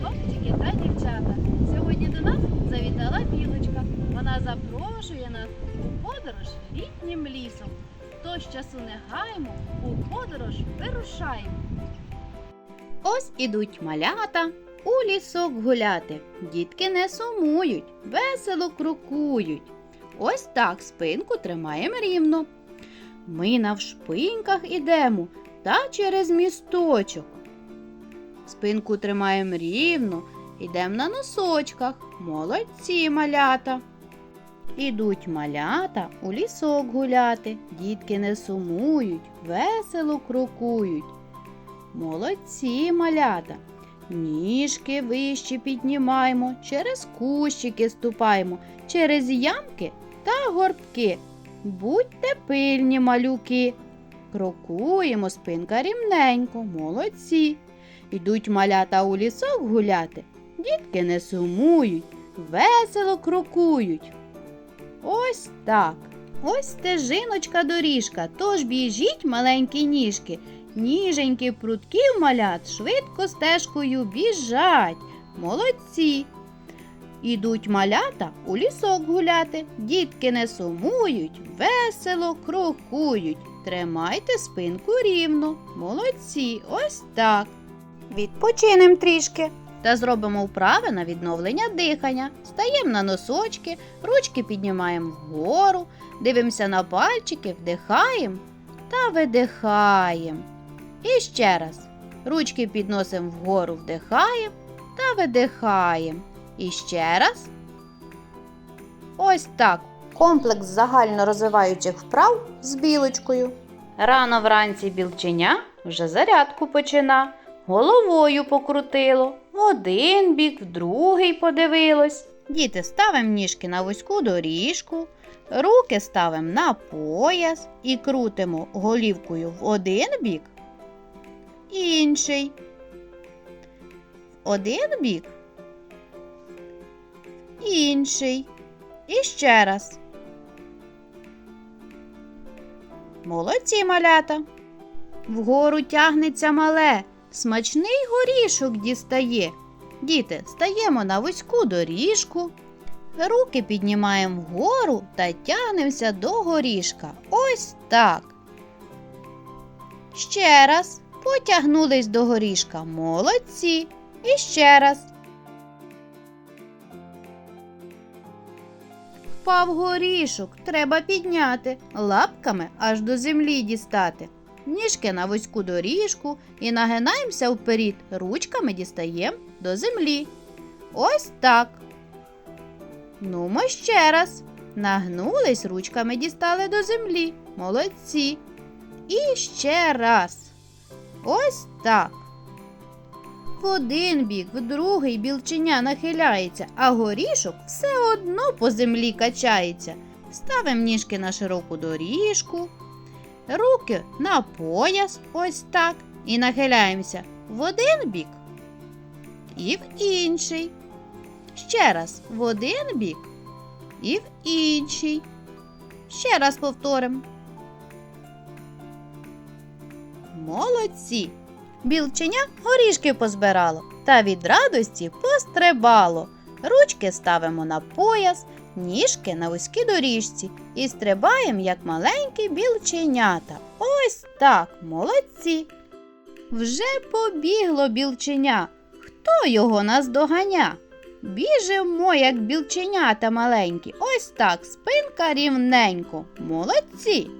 хлопчики та дівчата. Сьогодні до нас завітала білочка. Вона запрошує нас у подорож літнім лісом. Тож часу не гаймо, у подорож вирушаємо. Ось ідуть малята у лісок гуляти. Дітки не сумують, весело крокують. Ось так спинку тримаємо рівно. Ми навшпиньках ідемо та через місточок. Спинку тримаємо рівно, ідемо на носочках. Молодці малята. Ідуть малята у лісок гуляти. Дітки не сумують, весело крокують. Молодці малята. Ніжки вище піднімаємо, через кущики ступаємо, через ямки та горбки. Будьте пильні, малюки. Крокуємо спинка рівненько, молодці. Ідуть малята у лісок гуляти. Дітки не сумують, весело крокують. Ось так. Ось стежиночка доріжка, тож біжіть маленькі ніжки. Ніженькі прутків малят швидко стежкою біжать. Молодці. Ідуть малята у лісок гуляти. Дітки не сумують, весело крокують. Тримайте спинку рівно. Молодці, ось так. Відпочинемо трішки. Та зробимо вправи на відновлення дихання. Стаємо на носочки, ручки піднімаємо вгору, дивимося на пальчики, вдихаємо та видихаємо. І ще раз. Ручки підносимо вгору, вдихаємо та видихаємо. І ще раз. Ось так. Комплекс загально розвиваючих вправ з білочкою. Рано вранці білченя вже зарядку почина. Головою покрутило, в один бік, в другий подивилось. Діти ставимо ніжки на вузьку доріжку, руки ставимо на пояс і крутимо голівкою в один бік, інший. В один бік, інший. І ще раз. Молодці малята. Вгору тягнеться мале, смачний горішок дістає. Діти, стаємо на вузьку доріжку. Руки піднімаємо вгору та тягнемося до горішка. Ось так. Ще раз. Потягнулись до горішка. Молодці. І ще раз. Впав горішок, треба підняти, лапками аж до землі дістати. Ніжки на вузьку доріжку і нагинаємося вперед, ручками дістаємо до землі. Ось так. Нумо ще раз. Нагнулись, ручками дістали до землі. Молодці. І ще раз. Ось так. В один бік, в другий білченя нахиляється, а горішок все одно по землі качається. Ставимо ніжки на широку доріжку, руки на пояс, ось так, і нахиляємося в один бік і в інший. Ще раз в один бік і в інший. Ще раз повторимо. Молодці! Білченя горішки позбирало та від радості пострибало. Ручки ставимо на пояс, ніжки на вузькій доріжці і стрибаємо, як маленькі білченята. Ось так, молодці. Вже побігло білченя. Хто його наздоганя? Біжимо, як білченята маленькі. Ось так, спинка рівненько. Молодці.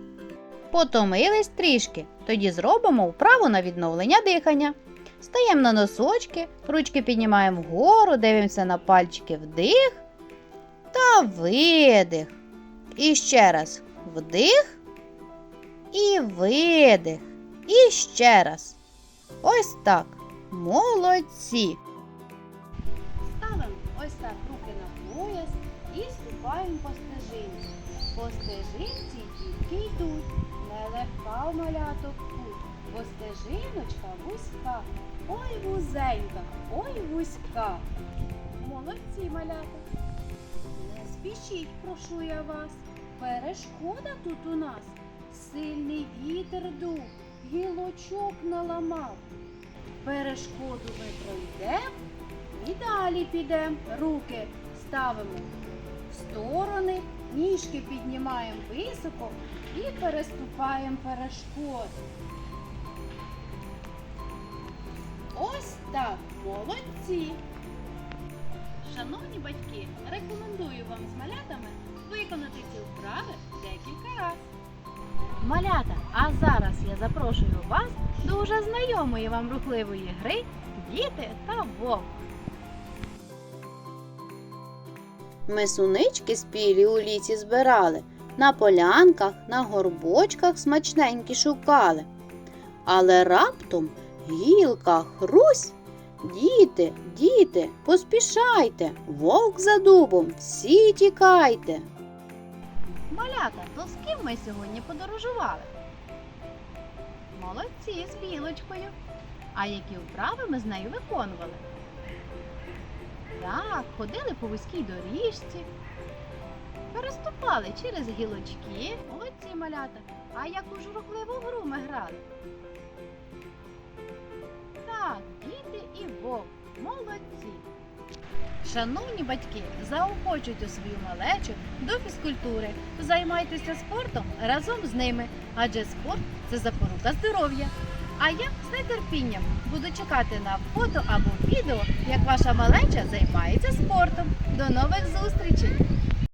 Потомились трішки. Тоді зробимо вправу на відновлення дихання. Стаємо на носочки, ручки піднімаємо вгору, дивимося на пальчики вдих та видих. І ще раз вдих і видих. І ще раз. Ось так. Молодці. Ставимо ось так руки на пояс і ступаємо по стежинці. По стежинці дітки йдуть. Нелегка у маляток путь, бо стежиночка вузька. Ой вузенька, ой вузька. Молодці малята. Не спішіть, прошу я вас. Перешкода тут у нас. Сильний вітер дув, гілочок наламав. Перешкоду ми пройдемо, І далі підемо. Руки ставимо в сторони, ніжки піднімаємо високо і переступаємо перешкоди. Ось так, молодці. Шановні батьки, рекомендую вам з малятами виконати ці вправи декілька разів. Малята, а зараз я запрошую вас до уже знайомої вам рухливої гри Діти та вовк. Ми сунички спілі у лісі збирали, на полянках, на горбочках смачненькі шукали. Але раптом гілка хрусь. Діти, діти, поспішайте, вовк за дубом, всі тікайте. Малята, то з ким ми сьогодні подорожували? Молодці з білочкою. А які вправи ми з нею виконували? Так, ходили по вузькій доріжці, переступали через гілочки. Молодці малята. А яку ж рухливу гру ми грали? Так, діти і вовк. Молодці. Шановні батьки, заохочуйте свою малечу до фізкультури. Займайтеся спортом разом з ними, адже спорт це запорука здоров'я. А я з нетерпінням буду чекати на фото або відео, як ваша малеча займається спортом. До нових зустрічей!